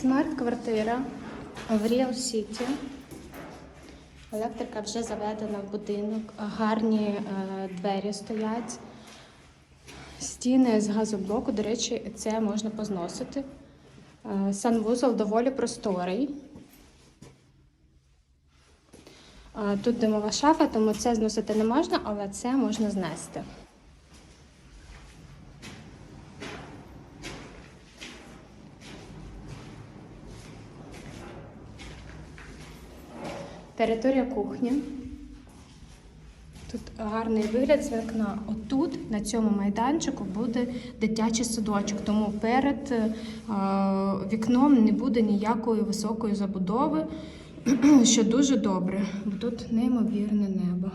Смарт-квартира в Ріал Сіті. Електрика вже заведена в будинок, гарні е, двері стоять. Стіни з газоблоку, до речі, це можна позносити. Е, санвузол доволі просторий. Е, Тут димова шафа, тому це зносити не можна, але це можна знести. Територія кухні. Тут гарний вигляд з вікна. Отут, на цьому майданчику, буде дитячий садочок, тому перед е, вікном не буде ніякої високої забудови, що дуже добре, бо тут неймовірне небо.